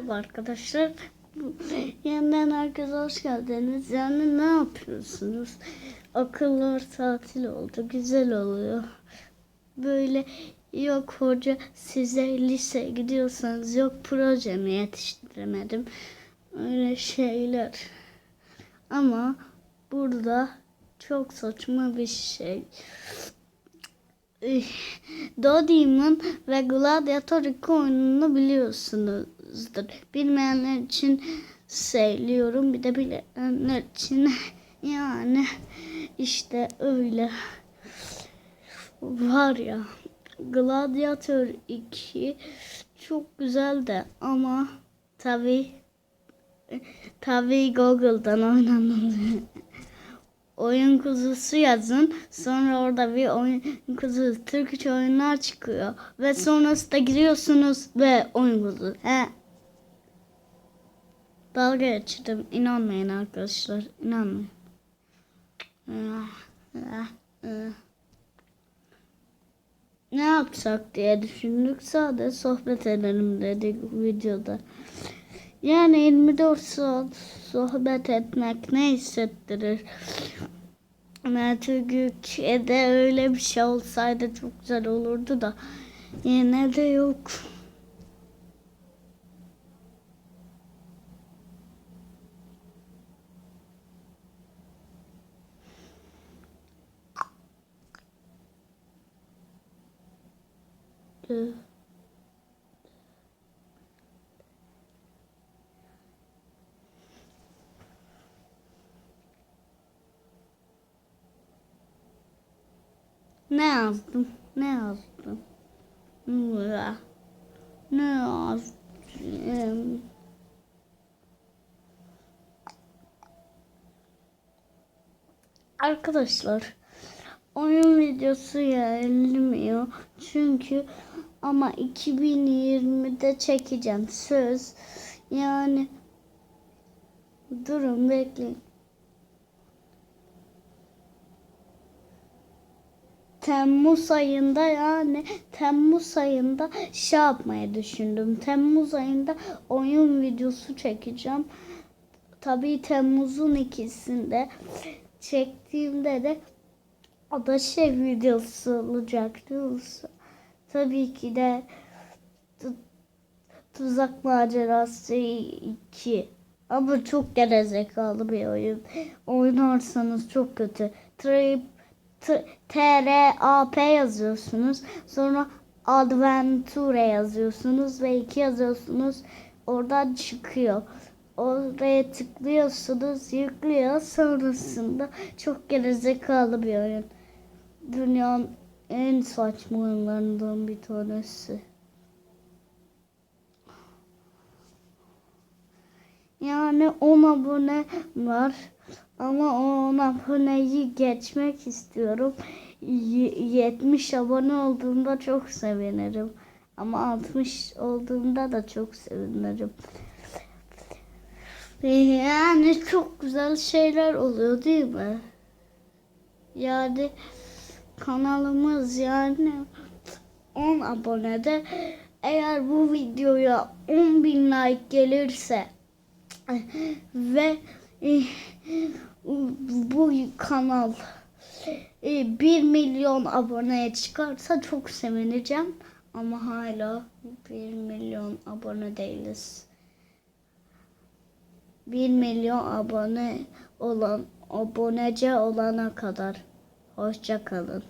Merhaba arkadaşlar. Yeniden herkese hoş geldiniz. Yani ne yapıyorsunuz? Akıllar tatil oldu. Güzel oluyor. Böyle yok hoca size lise gidiyorsanız yok projemi yetiştiremedim. Öyle şeyler. Ama burada çok saçma bir şey. Dodimon ve Gladiator 2 oyununu biliyorsunuzdur. Bilmeyenler için söylüyorum. Bir de bilenler için yani işte öyle. Var ya Gladiator 2 çok güzel de ama tabi tabi Google'dan oynanılıyor oyun kuzusu yazın. Sonra orada bir oyun kuzusu Türkçe oyunlar çıkıyor. Ve sonrasında giriyorsunuz ve oyun kuzusu. He. Dalga geçtim. İnanmayın arkadaşlar. İnanmayın. Ne yapsak diye düşündük. Sadece sohbet edelim dedik videoda. Yani 24 saat sohbet etmek ne hissettirir? Türkiye'de öyle bir şey olsaydı çok güzel olurdu da yine de yok. Ee, Ne yazdım? Ne yazdım? Ne yazdım? Arkadaşlar oyun videosu gelmiyor çünkü ama 2020'de çekeceğim söz yani durun bekleyin Temmuz ayında yani Temmuz ayında şey yapmayı düşündüm. Temmuz ayında oyun videosu çekeceğim. Tabii Temmuz'un ikisinde çektiğimde de o da şey videosu olacaktı. Tabii ki de Tuzak Macerası 2. Ama çok gerizekalı bir oyun. Oynarsanız çok kötü. Trip T-R-A-P yazıyorsunuz. Sonra Adventure yazıyorsunuz ve iki yazıyorsunuz. Oradan çıkıyor. Oraya tıklıyorsunuz, yüklüyor. Sonrasında çok gerizekalı bir oyun. Dünyanın en saçma oyunlarından bir tanesi. Yani 10 abone var. Ama o aboneyi geçmek istiyorum. 70 abone olduğunda çok sevinirim. Ama 60 olduğunda da çok sevinirim. Yani çok güzel şeyler oluyor değil mi? Yani kanalımız yani 10 abonede eğer bu videoya 10 bin like gelirse ve bu kanal 1 e, milyon aboneye çıkarsa çok sevineceğim. Ama hala 1 milyon abone değiliz. 1 milyon abone olan abonece olana kadar hoşça kalın.